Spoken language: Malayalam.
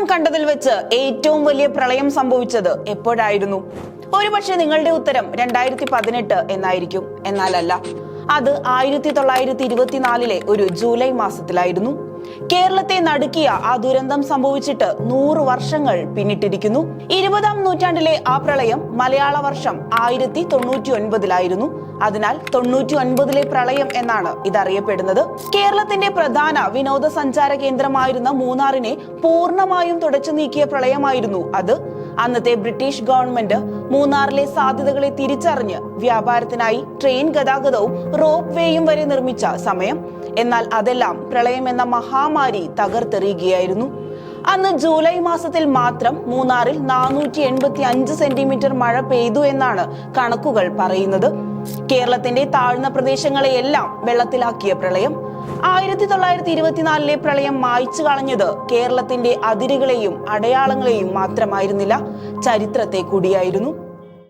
കേരളം കണ്ടതിൽ വെച്ച് ഏറ്റവും വലിയ പ്രളയം സംഭവിച്ചത് എപ്പോഴായിരുന്നു? ഒരുപക്ഷെ നിങ്ങളുടെ ഉത്തരം രണ്ടായിരത്തി പതിനെട്ട് എന്നായിരിക്കും. എന്നാലല്ല. അത് ആയിരത്തി തൊള്ളായിരത്തി ഇരുപത്തിനാലിലെ ഒരു ജൂലൈ മാസത്തിലായിരുന്നു. കേരളത്തെ നടുക്കിയ ആ ദുരന്തം സംഭവിച്ചിട്ട് നൂറ് വർഷങ്ങൾ പിന്നിട്ടിരിക്കുന്നു. ഇരുപതാം നൂറ്റാണ്ടിലെ ആ പ്രളയം മലയാള വർഷം ആയിരത്തി തൊണ്ണൂറ്റി ഒൻപതിലായിരുന്നു അതിനാൽ തൊണ്ണൂറ്റി ഒൻപതിലെ പ്രളയം എന്നാണ് ഇതറിയപ്പെടുന്നത്. കേരളത്തിന്റെ പ്രധാന വിനോദസഞ്ചാര കേന്ദ്രമായിരുന്ന മൂന്നാറിനെ പൂർണമായും തുടച്ചു നീക്കിയ പ്രളയമായിരുന്നു അത്. അന്നത്തെ ബ്രിട്ടീഷ് ഗവൺമെന്റ് മൂന്നാറിലെ സാധ്യതകളെ തിരിച്ചറിഞ്ഞ് വ്യാപാരത്തിനായി ട്രെയിൻ ഗതാഗതവും റോപ്പ് വേയും വരെ നിർമ്മിച്ച സമയം. എന്നാൽ അതെല്ലാം പ്രളയം എന്ന മഹാമാരി തകർത്തെറിയുകയായിരുന്നു. അന്ന് ജൂലൈ മാസത്തിൽ മാത്രം മൂന്നാറിൽ നാനൂറ്റി എൺപത്തി അഞ്ച് സെന്റിമീറ്റർ മഴ പെയ്തു എന്നാണ് കണക്കുകൾ പറയുന്നത്. കേരളത്തിന്റെ താഴ്ന്ന പ്രദേശങ്ങളെയെല്ലാം വെള്ളത്തിലാക്കിയ പ്രളയം. ആയിരത്തി തൊള്ളായിരത്തി ഇരുപത്തിനാലിലെ പ്രളയം മായ്ച്ചു കളഞ്ഞത് കേരളത്തിന്റെ അതിരുകളെയും അടയാളങ്ങളെയും മാത്രമായിരുന്നില്ല ചരിത്രത്തെ കൂടിയായിരുന്നു.